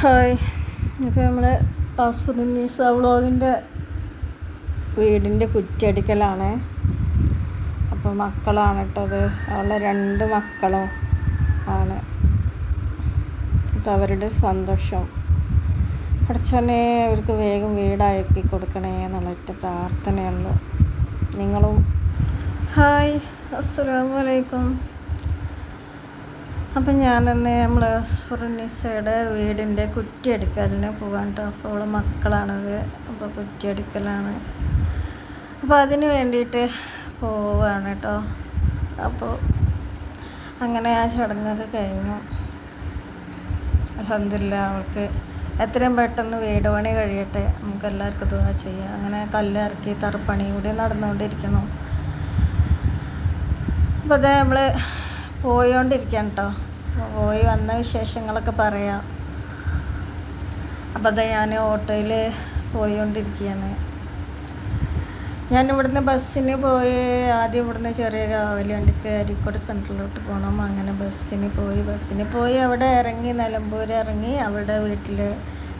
Hi. ഇപ്പോൾ നമ്മൾ പാസ്ഫുറിനീസ വ്ളോഗിന്റെ വീടിന്റെ കുറ്റിയടിക്കലാണ്. അപ്പോൾ മക്കളാണ് കേട്ടത് അവളെ രണ്ട് മക്കളും ആണ്. അവരുടെ സന്തോഷം. പഠിച്ചോനെ അവർക്ക് വേഗം വീടാക്കി കൊടുക്കണേ എന്നുള്ള ഒറ്റ പ്രാർത്ഥനയുള്ളൂ നിങ്ങളും? ഹായ്. അസ്സാം വലൈക്കും അപ്പം ഞാനന്ന് നമ്മളെ ഫുർണിസയുടെ വീടിന്റെ കുറ്റിയടിക്കലിന് പോകാൻ കേട്ടോ അപ്പോൾ അവളെ മക്കളാണത്. അപ്പോൾ കുറ്റിയടിക്കലാണ്. അപ്പോൾ അതിന് വേണ്ടിയിട്ട് പോവുകയാണ് കേട്ടോ അപ്പോൾ അങ്ങനെ ആ ചടങ്ങൊക്കെ കഴിഞ്ഞു. അലഹമില്ല അവൾക്ക് എത്രയും പെട്ടെന്ന് വീട് പണി കഴിയട്ടെ. നമുക്ക് എല്ലാവർക്കും ദുവാ ചെയ്യാം. അങ്ങനെ കല്ലിറക്കി തറപ്പണി കൂടി നടന്നുകൊണ്ടിരിക്കണം അപ്പോൾ അതേ നമ്മൾ പോയോണ്ടിരിക്കാം കേട്ടോ പോയി വന്ന വിശേഷങ്ങളൊക്കെ പറയാം. അപ്പോൾ അത് ഞാൻ ഓട്ടോയിൽ പോയിക്കൊണ്ടിരിക്കുകയാണ് ഞാൻ ഇവിടുന്ന് ബസ്സിന് പോയി ആദ്യം ഇവിടുന്ന് ചെറിയ കാവലുണ്ടിക്ക് അരിക്കോട് സെൻട്രലിലോട്ട് പോകണം അങ്ങനെ ബസ്സിന് പോയി ബസ്സിന് പോയി അവിടെ ഇറങ്ങി നിലമ്പൂർ ഇറങ്ങി അവിടെ വീട്ടിൽ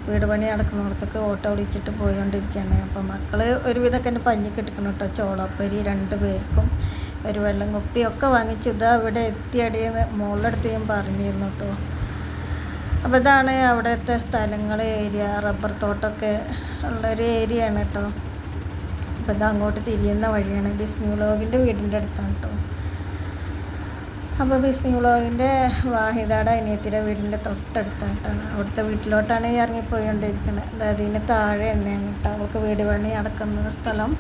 വീട് പണി നടക്കുന്നിടത്തേക്ക് ഓട്ടോ വിളിച്ചിട്ട് പോയിക്കൊണ്ടിരിക്കുകയാണ് അപ്പോൾ മക്കൾ ഒരുവിധമൊക്കെ എന്റെ പഞ്ഞിക്ക് കേട്ടോ ചോളപ്പരി രണ്ട് പേർക്കും. ഒരു വെള്ളം കുപ്പിയൊക്കെ വാങ്ങിച്ചു ഇതാ ഇവിടെ എത്തിയടിയെന്ന് മുകളിലെടുത്ത് ഞാൻ പറഞ്ഞിരുന്നു കേട്ടോ. അപ്പോൾ ഇതാണ് അവിടുത്തെ സ്ഥലങ്ങൾ ഏരിയ റബ്ബർ തോട്ടമൊക്കെ ഉള്ളൊരു ഏരിയ ആണ് കേട്ടോ. അപ്പോൾ ഇത് അങ്ങോട്ട് തിരിയുന്ന വഴിയാണ് ബിസ്മി വ്ളോഗിന്റെ വീടിന്റെ അടുത്താണ് കേട്ടോ. അപ്പോൾ ബിസ്മി വ്ളോഗിന്റെ വാഹിദയുടെ അനിയത്തിയുടെ വീടിന്റെ തൊട്ടടുത്തായിട്ടാണ് അവിടുത്തെ വീട്ടിലോട്ടാണ് ഇറങ്ങിപ്പോയിക്കൊണ്ടിരിക്കുന്നത് അതായത് ഇതിന് താഴെ തന്നെയാണ് കേട്ടോ. അവൾക്ക് വീട് പണി നടക്കുന്ന സ്ഥലം.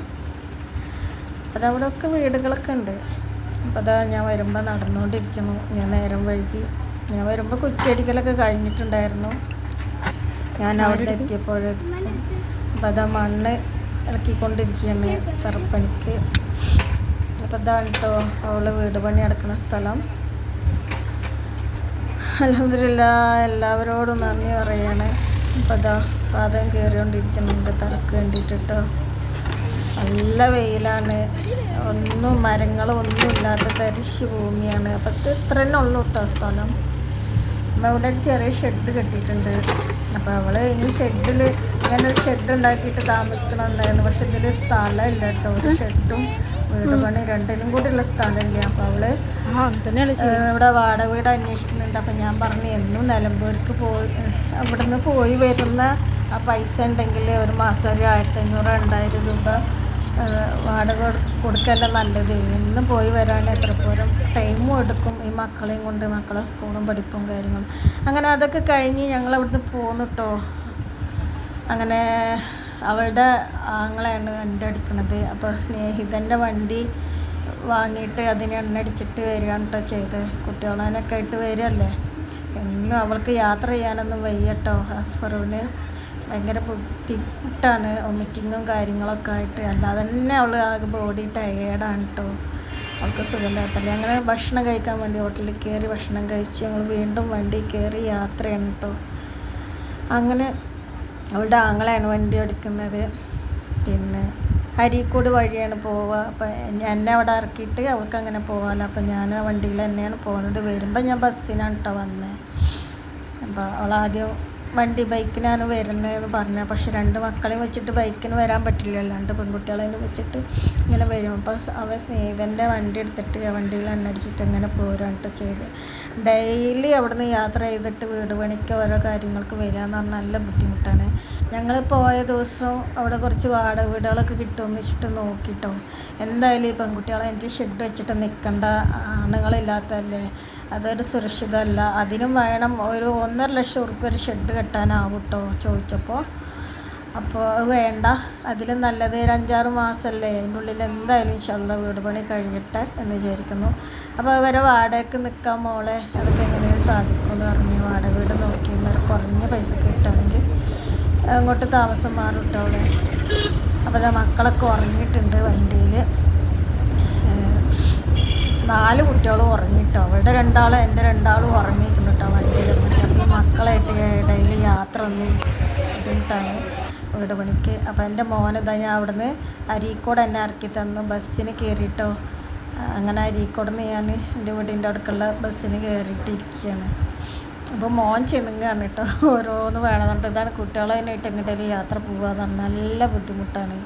അതവിടെ ഒക്കെ വീടുകളൊക്കെ ഉണ്ട്. അപ്പോൾ അതാ ഞാൻ വരുമ്പോൾ നടന്നുകൊണ്ടിരിക്കുന്നു ഞാൻ നേരം വഴുകി ഞാൻ വരുമ്പോൾ കുറ്റിയടിക്കലൊക്കെ കഴിഞ്ഞിട്ടുണ്ടായിരുന്നു. ഞാൻ അവിടെ എത്തിയപ്പോൾ അപ്പോൾ അതാ മണ്ണ് ഇറക്കിക്കൊണ്ടിരിക്കുകയാണ് തറപ്പണിക്ക്. അപ്പോൾ അതാണ് കേട്ടോ അവൾ വീട് പണി അടക്കുന്ന സ്ഥലം. അലഹമില്ല എല്ലാവരോടും നന്ദി പറയാണ്. അപ്പോൾ അതാ പാദം കയറിക്കൊണ്ടിരിക്കുന്നുണ്ട് തറക്ക് വേണ്ടിയിട്ട് കേട്ടോ. നല്ല വെയിലാണ്. ഒന്നും മരങ്ങളും ഒന്നും ഇല്ലാത്ത തരിശ് ഭൂമിയാണ്. അപ്പം ഇത് ഇത്ര തന്നെ ഉള്ളൂ കേട്ടോ സ്ഥലം. അപ്പം അവിടെ ചെറിയ ഷെഡ് കെട്ടിയിട്ടുണ്ട്. അപ്പോൾ അവൾ ഈ ഷെഡിൽ ഇങ്ങനെ ഒരു ഷെഡ് ഉണ്ടാക്കിയിട്ട് താമസിക്കണമെന്നായിരുന്നു പക്ഷെ ഇതിൽ സ്ഥലമില്ല കേട്ടോ ഒരു ഷെഡും വീട് പണി രണ്ടിനും കൂടിയുള്ള സ്ഥലമില്ല. അപ്പോൾ അവൾ ഇവിടെ വാടക വീട് അന്വേഷിക്കുന്നുണ്ട്. അപ്പം ഞാൻ പറഞ്ഞു എന്നും നിലമ്പൂർക്ക് പോയി അവിടുന്ന് പോയി വരുന്ന ആ പൈസ ഉണ്ടെങ്കിൽ ഒരു മാസം ഒരു ആയിരത്തി അഞ്ഞൂറ് രണ്ടായിരം രൂപ വാടക കൊടുക്കല്ല നല്ലത്? എന്നും പോയി വരാൻ എത്രപ്പോഴും ടൈമും എടുക്കും. ഈ മക്കളെയും കൊണ്ട് മക്കളെ സ്കൂളും പഠിപ്പും കാര്യങ്ങളും. അങ്ങനെ അതൊക്കെ കഴിഞ്ഞ് ഞങ്ങൾ അവിടുന്ന് പോന്നിട്ടോ. അങ്ങനെ അവളുടെ ആങ്ങളെയാണ് എന്റെ അടിക്കണത്. അപ്പോൾ സ്നേഹിതന്റെ വണ്ടി വാങ്ങിയിട്ട് അതിന് എണ്ണ അടിച്ചിട്ട് വരികയാണ് കേട്ടോ ചെയ്ത്. കുട്ടികളാനൊക്കെ ആയിട്ട് വരികയല്ലേ? എന്നും അവൾക്ക് യാത്ര ചെയ്യാനൊന്നും വയ്യട്ടോ ഹസ്ഫറുവിന് ഭയങ്കര ബുദ്ധിമുട്ടാണ്. വൊമിറ്റിങ്ങും കാര്യങ്ങളൊക്കെ ആയിട്ട്. അല്ലാതെ തന്നെ അവൾ ആകെ ബോഡി ടയേർഡാണ് കേട്ടോ അവൾക്ക് സുഖമില്ലാത്തല്ലേ അങ്ങനെ ഭക്ഷണം കഴിക്കാൻ വേണ്ടി ഹോട്ടലിൽ കയറി ഭക്ഷണം കഴിച്ച് ഞങ്ങൾ വീണ്ടും വണ്ടി കയറി യാത്രയാണ് കേട്ടോ അങ്ങനെ അവളുടെ ആങ്ങളെയാണ് വണ്ടി എടുക്കുന്നത് പിന്നെ അരീക്കോട് വഴിയാണ് പോവുക. അപ്പം എന്നെ അവിടെ ഇറക്കിയിട്ട് അവൾക്ക് അങ്ങനെ പോകാമല്ലോ അപ്പം ഞാൻ ആ വണ്ടിയിൽ തന്നെയാണ് പോകുന്നത്. വരുമ്പോൾ ഞാൻ ബസ്സിനാണ് കേട്ടോ വന്നത് അപ്പോൾ അവളാദ്യം വണ്ടി ബൈക്കിനാണ് വരുന്നതെന്ന് പറഞ്ഞു. പക്ഷെ രണ്ട് മക്കളെയും വെച്ചിട്ട് ബൈക്കിന് വരാൻ പറ്റില്ല അല്ലാണ്ട് പെൺകുട്ടികളെയും വെച്ചിട്ട് ഇങ്ങനെ വരും. അപ്പോൾ അവ സ്നേഹിതന്റെ വണ്ടി എടുത്തിട്ട് വണ്ടിയിൽ എണ്ണടിച്ചിട്ട് ഇങ്ങനെ പോരാട്ടോ ചെയ്ത്. ഡെയിലി അവിടുന്ന് യാത്ര ചെയ്തിട്ട് വീട് പണിക്ക് ഓരോ കാര്യങ്ങൾക്ക് വരിക എന്ന് പറഞ്ഞാൽ നല്ല ബുദ്ധിമുട്ടാണ്. ഞങ്ങൾ പോയ ദിവസം അവിടെ കുറച്ച് വാടക വീടുകളൊക്കെ കിട്ടുമെന്ന് വെച്ചിട്ട് നോക്കിട്ടോ. എന്തായാലും ഈ പെൺകുട്ടികളെ എനിക്ക് ഷെഡ് വെച്ചിട്ട് നിൽക്കേണ്ട ആണുങ്ങളില്ലാത്തതല്ലേ? അതൊരു സുരക്ഷിതമല്ല. അതിനും വേണം ഒരു ഒന്നര ലക്ഷം ഉറുപ്പ്യ ഒരു ഷെഡ് കെട്ടാനാവും കേട്ടോ ചോദിച്ചപ്പോൾ അപ്പോൾ അത് വേണ്ട. അതിലും നല്ലത് ഒരു അഞ്ചാറ് മാസമല്ലേ അതിന്റെ ഉള്ളിൽ എന്തായാലും ഇൻഷല്ല വീട് പണി കഴിഞ്ഞിട്ട് എന്ന് വിചാരിക്കുന്നു. അപ്പോൾ അവരെ വാടകയ്ക്ക് നിൽക്കാൻ മോളെ. അതൊക്കെ എങ്ങനെയാണ് സാധിക്കുമെന്ന് പറഞ്ഞു. വാടക വീട് നോക്കി കുറഞ്ഞ പൈസ കിട്ടുകയാണെങ്കിൽ അങ്ങോട്ട് താമസം മാറും കേട്ടോ അവിടെ അപ്പോൾ മക്കളൊക്കെ ഉറങ്ങിയിട്ടുണ്ട് വണ്ടിയിൽ നാല് കുട്ടികളും ഉറങ്ങിട്ടോ. അവളുടെ രണ്ടാളും എന്റെ രണ്ടാളും ഉറങ്ങിയിരുന്നു കേട്ടോ വണ്ടിയിൽ അപ്പോൾ മക്കളായിട്ട് ഇടയിൽ യാത്ര ഒന്നും ബുദ്ധിമുട്ടാണ് വീട് പണിക്ക്. അപ്പോൾ എന്റെ മോനിതാ ഞാൻ അവിടുന്ന് അരീക്കോട് എന്നെ ഇറക്കി തന്നു. ബസ്സിന് കയറിയിട്ടോ അങ്ങനെ അരീക്കോട് നിന്ന് ഞാൻ എന്റെ വീടിന്റെ അടുക്കുള്ള ബസ്സിന് കയറിയിട്ടിരിക്കുകയാണ്. അപ്പോൾ മോൻ ചിണുങ്ങാണ് കേട്ടോ. ഓരോന്ന് വേണമെന്നുണ്ട് ഇതാണ് കുട്ടികളെ കുട്ടികളതിനായിട്ട് എങ്ങോട്ടേലും യാത്ര പോകുക എന്ന് പറഞ്ഞാൽ നല്ല ബുദ്ധിമുട്ടാണ്.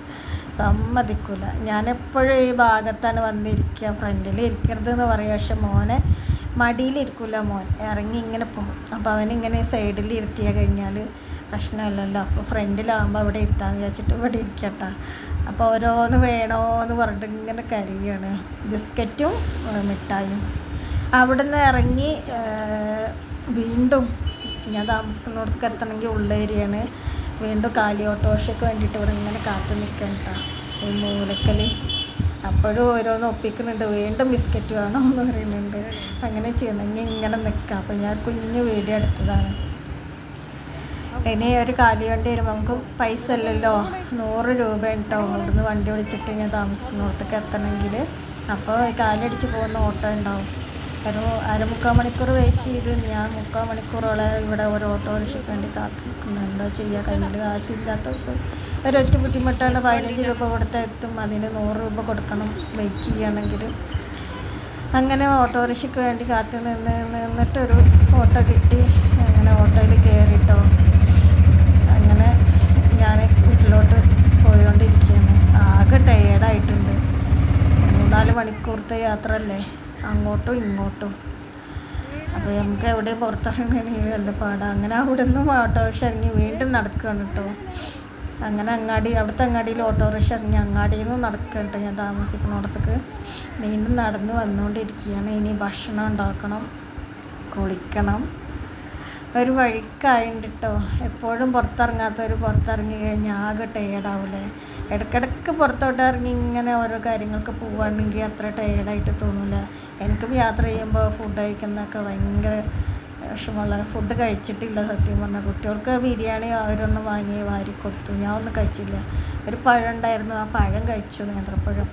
സമ്മതിക്കില്ല ഞാനെപ്പോഴും ഈ ഭാഗത്താണ് വന്നിരിക്കുക. ഫ്രണ്ടിൽ ഇരിക്കരുത് എന്ന് പറയുക പക്ഷെ മോനെ മടിയിലിരിക്കില്ല മോൻ. ഇറങ്ങി ഇങ്ങനെ പോകും. അപ്പോൾ അവനിങ്ങനെ സൈഡിൽ ഇരുത്തിയ കഴിഞ്ഞാൽ പ്രശ്നമില്ലല്ലോ. അപ്പോൾ ഫ്രണ്ടിലാകുമ്പോൾ അവിടെ ഇരുത്താമെന്ന് വിചാരിച്ചിട്ട് ഇവിടെ ഇരിക്കട്ട. അപ്പോൾ ഓരോന്ന് വേണോന്ന് പറഞ്ഞിട്ട് ഇങ്ങനെ കരയാണ്. ബിസ്ക്കറ്റും മിഠായും അവിടുന്ന് ഇറങ്ങി വീണ്ടും ഞാൻ താമസിക്കുന്നിടത്തേക്ക് എത്തണമെങ്കിൽ ഉള്ള ഏരിയയാണ് വീണ്ടും കാലി ഓട്ടോറിക്ഷയ്ക്ക് വേണ്ടിയിട്ട് ഇവിടെ ഇങ്ങനെ കാത്തു നിൽക്കാൻ ഈ മൂലക്കൽ അപ്പോഴും ഓരോന്ന് ഒപ്പിക്കുന്നുണ്ട്. വീണ്ടും ബിസ്ക്കറ്റ് വേണം എന്ന് പറയുന്നുണ്ട്. അങ്ങനെ ചിണങ്ങി ഇങ്ങനെ നിൽക്കുക. അപ്പം ഞാൻ കുഞ്ഞു വീഡിയോ എടുത്തതാണ്. ഇനി ഒരു കാലി വണ്ടി വരുമ്പോൾ നമുക്ക് പൈസ ഇല്ലല്ലോ നൂറ് രൂപ കേട്ടോ ഇവിടുന്ന് വണ്ടി വിളിച്ചിട്ട് ഞാൻ താമസിക്കുന്നിടത്തേക്ക് എത്തണമെങ്കിൽ അപ്പോൾ കാലടിച്ച് പോകുന്ന ഓട്ടോ ഉണ്ടാവും. ഒരു അരമുക്കാൽ മണിക്കൂർ വെയിറ്റ് ചെയ്ത് ഞാൻ മുക്കാൽ മണിക്കൂറോളം ഇവിടെ ഒരു ഓട്ടോറിക്ഷയ്ക്ക് വേണ്ടി കാത്തു നിൽക്കുന്നു എന്താ ചെയ്യുക കയ്യിൽ കാശില്ലാത്തവർക്ക് ഒരൊറ്റ ബുദ്ധിമുട്ടാണ് പതിനഞ്ച് രൂപ കൊടുത്താൽ എത്തും. അതിന് നൂറ് രൂപ കൊടുക്കണം വെയിറ്റ് ചെയ്യണമെങ്കിൽ. അങ്ങനെ ഓട്ടോറിക്ഷയ്ക്ക് വേണ്ടി കാത്തു നിന്ന് നിന്നിട്ടൊരു ഓട്ടോ കിട്ടി. അങ്ങനെ ഓട്ടോയിൽ കയറിട്ടോ. അങ്ങനെ ഞാൻ വീട്ടിലോട്ട് പോയിക്കൊണ്ടിരിക്കുകയാണ് ആകെ ടയേർഡായിട്ടുണ്ട് മൂന്നാൽ മണിക്കൂറത്തെ യാത്ര അല്ലേ അങ്ങോട്ടും ഇങ്ങോട്ടോ. അപ്പോൾ നമുക്ക് എവിടെ പുറത്തിറങ്ങണമെങ്കിൽ വല്ല പാടാം. അങ്ങനെ അവിടെ നിന്നും ഓട്ടോറിക്ഷ ഇറങ്ങി വീണ്ടും നടക്കുകയാണ് കേട്ടോ അങ്ങനെ അങ്ങാടി അവിടുത്തെ അങ്ങാടിയിൽ ഓട്ടോറിക്ഷ ഇറങ്ങി അങ്ങാടിയിൽ നിന്ന് നടക്കട്ടോ കേട്ടോ ഞാൻ താമസിക്കുന്നിടത്തേക്ക് വീണ്ടും നടന്ന് വന്നുകൊണ്ടിരിക്കുകയാണ് ഇനി ഭക്ഷണം ഉണ്ടാക്കണം കുളിക്കണം. ഒരു വഴിക്കായുണ്ട് കേട്ടോ എപ്പോഴും പുറത്തിറങ്ങാത്തവർ പുറത്തിറങ്ങി കഴിഞ്ഞാൽ ആകെ ടയേർഡാവില്ലേ ഇടയ്ക്കിടയ്ക്ക് പുറത്തോട്ട് ഇറങ്ങി ഇങ്ങനെ ഓരോ കാര്യങ്ങൾക്ക് പോവുകയാണെങ്കിൽ അത്ര ടയേർഡായിട്ട് തോന്നില്ല എനിക്കും യാത്ര ചെയ്യുമ്പോൾ ഫുഡ് കഴിക്കുന്നതൊക്കെ ഭയങ്കര വിഷമമുള്ള ഫുഡ് കഴിച്ചിട്ടില്ല സത്യം പറഞ്ഞാൽ കുട്ടികൾക്ക് ബിരിയാണി അവരൊന്ന് വാങ്ങി വാരി കൊടുത്തു. ഞാൻ ഒന്നും കഴിച്ചില്ല. ഒരു പഴം ഉണ്ടായിരുന്നു. ആ പഴം കഴിച്ചു നേന്ത്രപ്പഴം.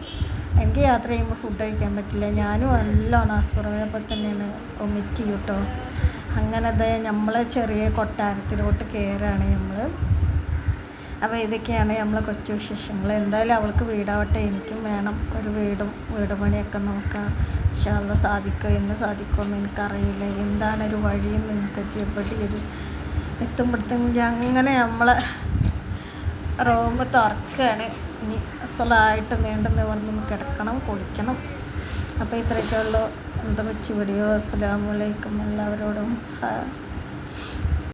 എനിക്ക് യാത്ര ചെയ്യുമ്പോൾ ഫുഡ് കഴിക്കാൻ പറ്റില്ല. ഞാനും നല്ലോണം ആസ്പുറമേപ്പോൾ തന്നെയാണ് ഒമിറ്റ് ചെയ്യും അങ്ങനെ അത് നമ്മളെ ചെറിയ കൊട്ടാരത്തിലോട്ട് കയറുകയാണ് നമ്മൾ അപ്പോൾ ഇതൊക്കെയാണ് നമ്മളെ കൊച്ചു വിശേഷങ്ങൾ എന്തായാലും അവൾക്ക് വീടാവട്ടെ. എനിക്കും വേണം ഒരു വീടും വീട് പണിയൊക്കെ നോക്കാം പക്ഷെ അത് സാധിക്കുമോ എന്ന് സാധിക്കുമെന്ന് എനിക്കറിയില്ല. എന്താണ് ഒരു വഴിയെന്ന് എനിക്ക് ചെപ്പടി ഒരു എത്തുമ്പോഴത്തേക്കും അങ്ങനെ നമ്മളെ റൂം തുറക്കുകയാണ് ഇനി അസലായിട്ട് നീണ്ടു നിവർന്ന് കിടക്കണം കുളിക്കണം. അപ്പോൾ ഇത്രയൊക്കെ ഉള്ളൂ. എന്താ കൊച്ചു വീഡിയോ അസ്സാം വലൈക്കും എല്ലാവരോടും